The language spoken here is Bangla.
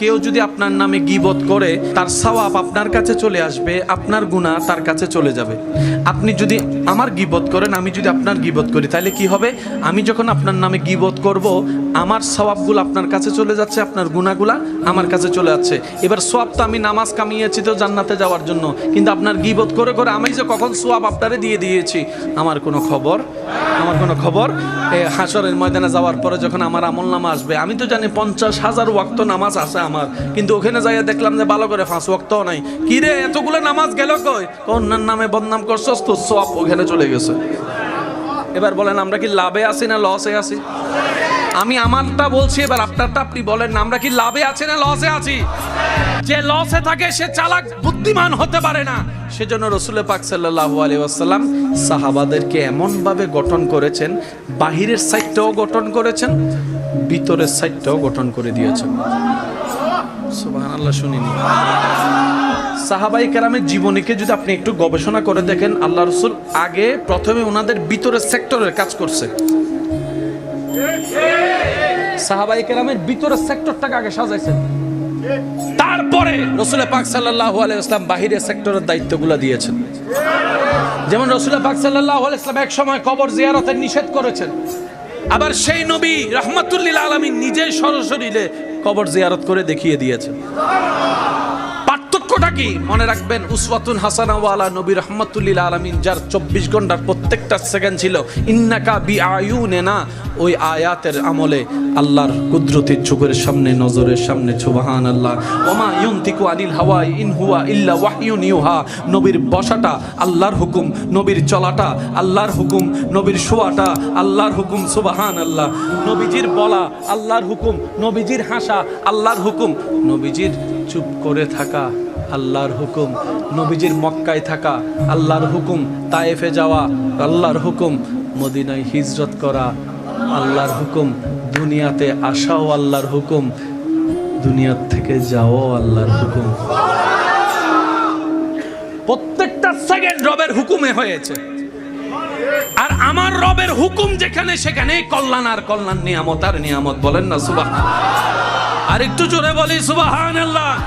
কেউ যদি আপনার নামে গিবত করে, তার সওয়াব আপনার কাছে চলে আসবে, আপনার গুনাহ তার কাছে চলে যাবে। আপনি যদি আমার গিবত করেন, আমি যদি আপনার গিবত করি, তাহলে কি হবে? আমি যখন আপনার নামে গিবত করব, আমার সওয়াবগুলো আপনার কাছে চলে যাচ্ছে, আপনার গুনাহগুলা আমার কাছে চলে যাচ্ছে। এবার সোয়াব তো আমি নামাজ কামিয়েছি তো জান্নাতে যাওয়ার জন্য, কিন্তু আপনার গিবত করে করে আমি যে কখন সোয়াব আপনারে দিয়ে দিয়েছি, আমার কোনো খবর? আমার কোনো খবর? হাসরের ময়দানে যাওয়ার পরে যখন আমার আমল নামা আসবে, আমি তো জানি পঞ্চাশ হাজার ওয়াক্ত নামাজ আছে আমার। কিন্তু ওখানে যাইয়া দেখলাম যে ভালো করে ফাঁস ওয়াক্তও নাই। কি রে, এতগুলো নামাজ গেল কই? অন্যান্য নামে বদনাম করছস তো সব ওখানে চলে গেছে। এবার বলেন, আমরা কি লাভে আছি না লসে আছি? আমি আমারটা বলছি, এবার আপনারটা আপনি বলেন, আমরা কি লাভে আছি না লসে আছি? যে লসে থাকে, সে চালাক, বুদ্ধিমান হতে পারে না। সেজন্য রসুল পাক সাল্লাহ আলিয়াল্লাম সাহাবাদেরকে এমনভাবে গঠন করেছেন, বাহিরের সাইডটাও গঠন করেছেন, ভিতরের সাইডটাও গঠন করে দিয়েছেন। সাহাবাই কেরামের জীবনীকে যদি আপনি একটু গবেষণা করে দেখেন, আল্লাহ রসুল আগে প্রথমে ওনাদের ভিতরের সেক্টরের কাজ করছে। সাহাবাই কেরামের ভিতরের সেক্টরটাকে আগে সাজাইছেন। তারপরে রসুল পাক সাল্লাহ আলাইসলাম বাহিরের সেক্টরের দায়িত্বগুলো দিয়েছেন। যেমন রসুল পাক সাল্লাহ আলাইসলাম এক সময় কবর জিয়ারতের নিষেধ করেছেন। আবার সেই নবী রহমতুল্লিল আলমী নিজেই সরাসরিলে কবর জিয়ারত করে দেখিয়ে দিয়েছেন পার্থক্যটা কি মনে রাখবেন উসওয়াতুন হাসানাওয়ালা নবী রহমতুল্লিল আলমিন, যার চব্বিশ ঘণ্টার প্রত্যেকটা সেকেন্ড ছিল। ইন্নাকা বি আয়ুনে না ওই আয়াতের আমলে আল্লাহর কুদরতির চোখের সামনে, নজরের সামনে সুবাহান আল্লাহ ওমা ইউনতিকু আনিল হাওয়া ইন হুয়া ইল্লা ওয়াহিউন ইউহা। নবীর বসাটা আল্লাহর হুকুম, নবীর চলাটা আল্লাহর হুকুম, নবীর শোয়াটা আল্লাহর হুকুম সুবাহান আল্লাহ নবীজির বলা আল্লাহর হুকুম, নবীজির হাসা আল্লাহর হুকুম, নবীজির চুপ করে থাকা আল্লাহর হুকুম। নবীজির মক্কায় থাকা, আল্লাহর হুকুম। তায়েফে যাওয়া, আল্লাহর হুকুম। মদিনায় হিজরত করা, আল্লাহর হুকুম। দুনিয়াতে আসাও আল্লাহর হুকুম। দুনিয়ার থেকে যাও আল্লাহর হুকুম। প্রত্যেকটা সেকেন্ড রবের হুকুমে হয়েছে। আর আমার রবের হুকুম যেখানে সেখানে কল্যাণ আর কল্যাণ, নিয়ামত আর নিয়ামত। বলেন না সুবাহ আর একটু জোরে বলি সুবাহান আল্লাহ